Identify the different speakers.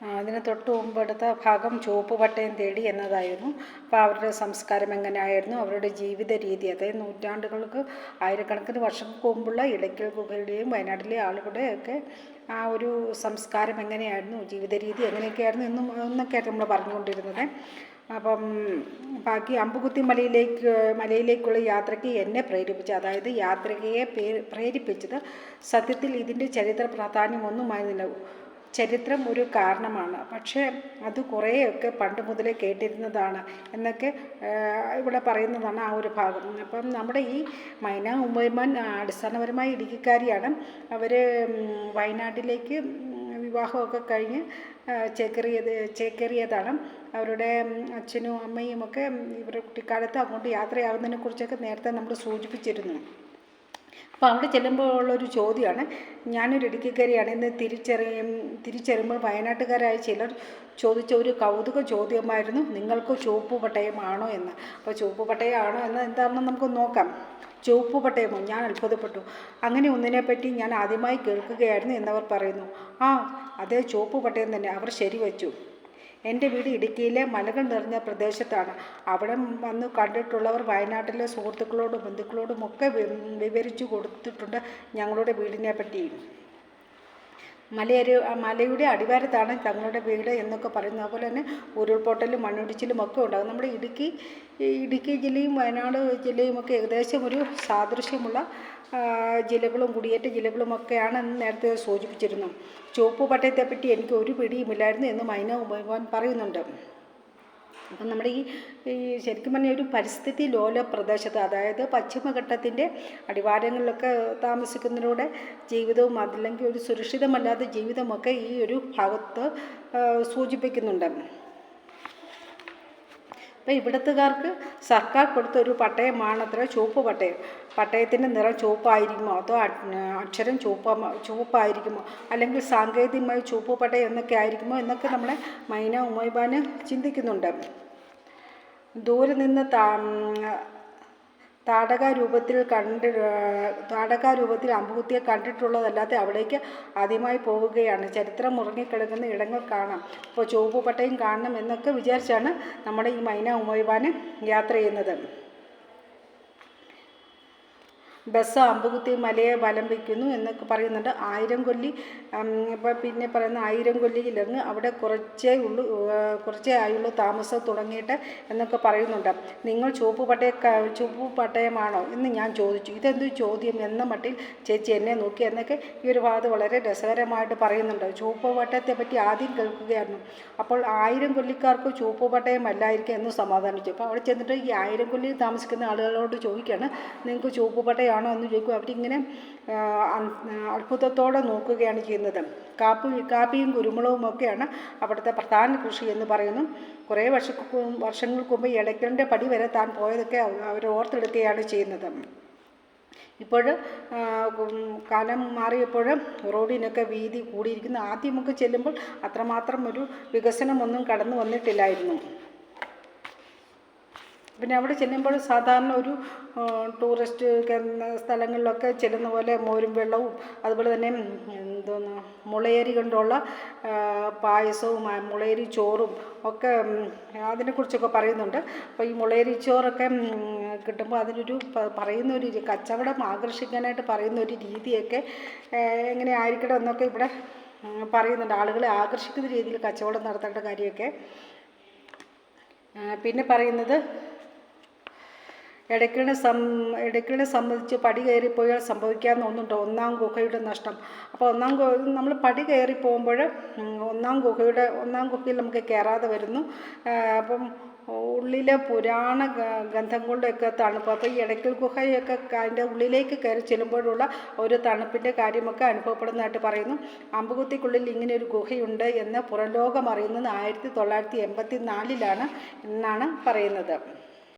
Speaker 1: അതിന് തൊട്ട് മുമ്പെടുത്ത ഭാഗം ചുവപ്പ് പട്ടയം തേടി എന്നതായിരുന്നു. അപ്പോൾ അവരുടെ സംസ്കാരം എങ്ങനെയായിരുന്നു? അവരുടെ ജീവിത രീതി അതായത് നൂറ്റാണ്ടുകൾക്ക് ആയിരക്കണക്കിന് വർഷങ്ങൾക്ക് മുമ്പുള്ള ഇടയ്ക്കൽ ഗുഹയുടെയും വയനാട്ടിലെ ആളുകളുടെയൊക്കെ ആ ഒരു സംസ്കാരം എങ്ങനെയായിരുന്നു? ജീവിത രീതി എങ്ങനെയൊക്കെയായിരുന്നു എന്നും എന്നൊക്കെയായിരുന്നു നമ്മൾ പറഞ്ഞുകൊണ്ടിരുന്നത്. അപ്പം ബാക്കി അമ്പുകുത്തി മലയിലേക്ക് മലയിലേക്കുള്ള യാത്രയ്ക്ക് എന്നെ പ്രേരിപ്പിച്ച അതായത് യാത്രികയെ പ്രേരിപ്പിച്ചത് സത്യത്തിൽ ഇതിന്റെ ചരിത്ര പ്രാധാന്യമൊന്നുമായിരുന്നില്ല ചരിത്രം ഒരു കാരണമാണ്. പക്ഷേ അത് കുറേയൊക്കെ പണ്ട് മുതലേ കേട്ടിരുന്നതാണ് എന്നൊക്കെ ഇവിടെ പറയുന്നതാണ് ആ ഒരു ഭാഗം. അപ്പം നമ്മുടെ ഈ മൈന ഉമ്മയ്മാൻ അടിസ്ഥാനപരമായി ഇടുക്കിക്കാരിയാണ്. അവർ വയനാട്ടിലേക്ക് വിവാഹമൊക്കെ കഴിഞ്ഞ് ചേക്കേറിയത് ചേക്കേറിയതാണ്. അവരുടെ അച്ഛനും അമ്മയും ഒക്കെ ഇവരുടെ കുട്ടിക്കാലത്ത് അങ്ങോട്ട് യാത്രയാകുന്നതിനെക്കുറിച്ചൊക്കെ നേരത്തെ നമ്മൾ സൂചിപ്പിച്ചിരുന്നു. അപ്പോൾ അവിടെ ചെല്ലുമ്പോൾ ഉള്ളൊരു ചോദ്യമാണ്. ഞാനൊരു ഇടുക്കിക്കാരിയാണ്. ഇന്ന് തിരിച്ചറിയും തിരിച്ചറിയുമ്പോൾ വയനാട്ടുകാരായ ചിലർ ചോദിച്ച ഒരു കൗതുക ചോദ്യമായിരുന്നു. നിങ്ങൾക്ക് ചുവപ്പ് പട്ടയമാണോ എന്ന്. അപ്പോൾ ചുവപ്പ് പട്ടയമാണോ എന്ന് എന്താണെന്ന് നമുക്ക് നോക്കാം. ചുവപ്പ് പട്ടയമോ? ഞാൻ അത്ഭുതപ്പെട്ടു. അങ്ങനെ ഒന്നിനെപ്പറ്റി ഞാൻ ആദ്യമായി കേൾക്കുകയായിരുന്നു എന്നവർ പറയുന്നു. ആ അതേ ചുവപ്പ് പട്ടയം തന്നെ. അവർ ശരിവച്ചു. എന്റെ വീട് ഇടുക്കിയിലെ മലകൾ നിറഞ്ഞ പ്രദേശത്താണ്. അവിടെ വന്ന് കണ്ടിട്ടുള്ളവർ വയനാട്ടിലെ സുഹൃത്തുക്കളോടും ബന്ധുക്കളോടും ഒക്കെ വിവരിച്ചു കൊടുത്തിട്ടുണ്ട് ഞങ്ങളുടെ വീടിനെ പറ്റി മലയൊരു മലയുടെ അടിവാരത്താണ് തങ്ങളുടെ വീട് എന്നൊക്കെ പറയുന്നത്. അതുപോലെ തന്നെ ഉരുൾപൊട്ടലും മണ്ണിടിച്ചിലും ഒക്കെ ഉണ്ടാകും. നമ്മുടെ ഇടുക്കി ഇടുക്കി ജില്ലയും വയനാട് ജില്ലയും ഒക്കെ ഏകദേശം ഒരു സാദൃശ്യമുള്ള ജില്ലകളും കുടിയേറ്റ ജില്ലകളുമൊക്കെയാണ് നേരത്തെ സൂചിപ്പിച്ചിരുന്നു. ചുവപ്പ് പട്ടയത്തെപ്പറ്റി എനിക്ക് ഒരു പിടിയുമില്ലായിരുന്നു എന്ന് മൈന ഉപയോഗം പറയുന്നുണ്ട്. അപ്പം നമ്മുടെ ഈ ശരിക്കും പറഞ്ഞാൽ ഒരു പരിസ്ഥിതി ലോല പ്രദേശത്ത് അതായത് പശ്ചിമഘട്ടത്തിന്റെ അടിവാരങ്ങളിലൊക്കെ താമസിക്കുന്നതിലൂടെ ജീവിതവും അതല്ലെങ്കിൽ ഒരു സുരക്ഷിതമല്ലാത്ത ജീവിതമൊക്കെ ഈ ഒരു ഭാഗത്ത് സൂചിപ്പിക്കുന്നുണ്ട്. അപ്പോൾ ഇവിടത്തുകാർക്ക് സർക്കാർ കൊടുത്ത ഒരു അത്ര ചുവപ്പ് പട്ടയം. പട്ടയത്തിന്റെ നിറം ചുവപ്പായിരിക്കുമോ? അതോ അക്ഷരം ചുവപ്പ ചുവപ്പായിരിക്കുമോ? അല്ലെങ്കിൽ സാങ്കേതികമായി ചുവപ്പ് പട്ടയം എന്നൊക്കെ ആയിരിക്കുമോ എന്നൊക്കെ നമ്മളെ മൈന ഉമൈബാന് ചിന്തിക്കുന്നുണ്ട്. ദൂരെ നിന്ന് താടകാരൂപത്തിൽ കണ്ട് താടകാരൂപത്തിൽ അമ്പുകുത്തിയെ കണ്ടിട്ടുള്ളതല്ലാതെ അവിടേക്ക് ആദ്യമായി പോവുകയാണ് ചരിത്രം മുറങ്ങിക്കിടക്കുന്ന ഇടങ്ങൾ കാണാം. അപ്പോൾ ചുവപ്പ് പട്ടയം കാണണം എന്നൊക്കെ വിചാരിച്ചാണ് നമ്മുടെ ഈ മൈന ഉമൈബാന് യാത്ര ചെയ്യുന്നത്. ബസ് അമ്പുകുത്തി മലയെ വലം വയ്ക്കുന്നു എന്നൊക്കെ പറയുന്നുണ്ട്. ആയിരം കൊല്ലി ഇപ്പം പിന്നെ പറയുന്ന ആയിരം കൊല്ലിയിലങ്ങ് അവിടെ കുറച്ചേ ഉള്ളൂ കുറച്ചേ ആയുള്ളൂ താമസം തുടങ്ങിയിട്ട് എന്നൊക്കെ പറയുന്നുണ്ട്. നിങ്ങൾ ചുവപ്പ് പട്ടയ ചുവപ്പ് പട്ടയമാണോ എന്ന് ഞാൻ ചോദിച്ചു. ഇതെന്ത് ചോദ്യം എന്ന മട്ടിൽ ചേച്ചി എന്നെ നോക്കി എന്നൊക്കെ ഈ ഒരു ഭാഗത്ത് വളരെ രസകരമായിട്ട് പറയുന്നുണ്ട്. ചുവപ്പ് പട്ടയത്തെ പറ്റി ആദ്യം കേൾക്കുകയായിരുന്നു. അപ്പോൾ ആയിരം കൊല്ലിക്കാർക്ക് ചുവപ്പ് പട്ടയമല്ലായിരിക്കും എന്ന് സമാധാനിച്ചു. അപ്പോൾ അവിടെ ചെന്നിട്ട് ഈ ആയിരം കൊല്ലിയിൽ താമസിക്കുന്ന ആളുകളോട് ചോദിക്കുകയാണ് നിങ്ങൾക്ക് ചുവപ്പ് പട്ടയം ആണോ എന്ന് ചോദിക്കും അവരിങ്ങനെ അത്ഭുതത്തോടെ നോക്കുകയാണ് ചെയ്യുന്നത്. കാപ്പി കാപ്പിയും കുരുമുളകും ഒക്കെയാണ് അവിടുത്തെ പ്രധാന കൃഷി എന്ന് പറയുന്നു. കുറേ വർഷ വർഷങ്ങൾക്ക് മുമ്പ് ഇടയ്ക്കലിന്റെ പടി വരെ താൻ പോയതൊക്കെ അവർ ഓർത്തെടുക്കുകയാണ് ചെയ്യുന്നത്. ഇപ്പോൾ കാലം മാറിയപ്പോൾ റോഡിനൊക്കെ വീതി കൂടിയിരിക്കുന്നു. ആദ്യമൊക്കെ ചെല്ലുമ്പോൾ അത്രമാത്രം ഒരു വികസനമൊന്നും കടന്നു വന്നിട്ടില്ലായിരുന്നു. പിന്നെ അവിടെ ചെല്ലുമ്പോൾ സാധാരണ ഒരു ടൂറിസ്റ്റ് സ്ഥലങ്ങളിലൊക്കെ ചെല്ലുന്ന പോലെ മോരും വെള്ളവും അതുപോലെ തന്നെ എന്തോന്ന് മുളയരി കൊണ്ടുള്ള പായസവും മുളയരി ചോറും ഒക്കെ അതിനെക്കുറിച്ചൊക്കെ പറയുന്നുണ്ട്. അപ്പോൾ ഈ മുളയരി ചോറൊക്കെ കിട്ടുമ്പോൾ അതിനൊരു പറയുന്ന ഒരു കച്ചവടം ആകർഷിക്കാനായിട്ട് പറയുന്ന ഒരു രീതിയൊക്കെ എങ്ങനെ ആയിരിക്കണം എന്നൊക്കെ ഇവിടെ പറയുന്നുണ്ട്. ആളുകളെ ആകർഷിക്കുന്ന രീതിയിൽ കച്ചവടം നടത്തേണ്ട കാര്യമൊക്കെ. പിന്നെ പറയുന്നത് ഇടയ്ക്കിളിനെ സം ഇടയ്ക്കിടെ സംബന്ധിച്ച് പടി കയറിപ്പോയാൽ സംഭവിക്കാവുന്ന ഒന്നുണ്ടോ ഒന്നാം ഗുഹയുടെ നഷ്ടം. അപ്പോൾ ഒന്നാം ഗുഹ നമ്മൾ പടി കയറി പോകുമ്പോൾ ഒന്നാം ഗുഹയുടെ ഒന്നാം ഗുഹയിൽ നമുക്ക് കയറാതെ വരുന്നു. അപ്പം ഉള്ളിലെ പുരാണ ഗന്ധങ്ങളുടെയൊക്കെ തണുപ്പ്. അപ്പോൾ ഈ ഇടയ്ക്കൽ ഗുഹയൊക്കെ അതിന്റെ ഉള്ളിലേക്ക് കയറി ചെല്ലുമ്പോഴുള്ള ഒരു തണുപ്പിന്റെ കാര്യമൊക്കെ അനുഭവപ്പെടുന്നതായിട്ട് പറയുന്നു. അമ്പുകുത്തിക്കുള്ളിൽ ഇങ്ങനെ ഒരു ഗുഹയുണ്ട് എന്ന് പുറംലോകം അറിയുന്നത് ആയിരത്തി തൊള്ളായിരത്തി എൺപത്തി നാലിലാണ് എന്നാണ് പറയുന്നത്.